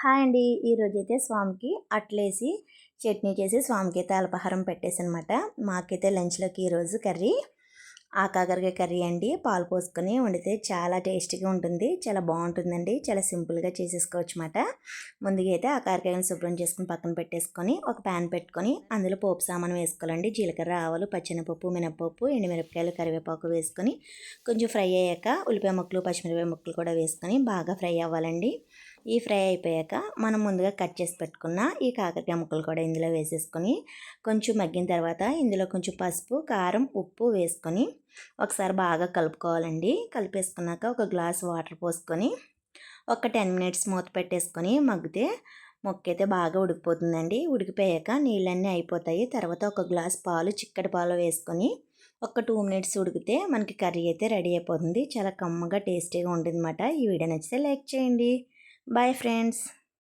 Hi అండి. ఈరోజు అయితే స్వామికి అట్లేసి చట్నీ చేసి స్వామికి అయితే అల్పహారం పెట్టేసి అనమాట మాకైతే లంచ్లోకి ఈరోజు కర్రీ. ఆకాకరకాయ కర్రీ అండి. పాలు పోసుకొని వండితే చాలా టేస్టీగా ఉంటుంది. చాలా బాగుంటుందండి. చాలా సింపుల్గా చేసేసుకోవచ్చు అనమాట ముందుగా అయితే ఆకారకాయలను శుభ్రం చేసుకుని పక్కన పెట్టేసుకొని ఒక ప్యాన్ పెట్టుకొని అందులో పోపు సామాను వేసుకోవాలండి. జీలకర్ర ఆవాలు పచ్చెనపప్పు మినపప్పు ఎండుమిరపకాయలు కరివేపాకు వేసుకొని కొంచెం ఫ్రై అయ్యాక ఉల్లిపాయ ముక్కలు పచ్చిమిరపాయ ముక్కలు కూడా వేసుకొని బాగా ఫ్రై అవ్వాలండి. ఈ ఫ్రై అయిపోయాక మనం ముందుగా కట్ చేసి పెట్టుకున్న ఈ కాకరకాయ ముక్కలు కూడా ఇందులో వేసేసుకొని కొంచెం మగ్గిన తర్వాత ఇందులో కొంచెం పసుపు కారం ఉప్పు వేసుకొని ఒకసారి బాగా కలుపుకోవాలండి. కలిపేసుకున్నాక ఒక గ్లాస్ వాటర్ పోసుకొని ఒక టెన్ మినిట్స్ మూత పెట్టేసుకొని మగ్గితే మొక్క అయితే బాగా ఉడికిపోతుందండి. ఉడికిపోయాక నీళ్ళన్నీ అయిపోతాయి. తర్వాత ఒక గ్లాస్ పాలు చిక్కటి పాలు వేసుకొని ఒక టూ మినిట్స్ ఉడికితే మనకి కర్రీ అయితే రెడీ అయిపోతుంది. చాలా కమ్మగా టేస్టీగా ఉంటుంది ఈ వీడియో నచ్చితే లైక్ చేయండి. Bye friends.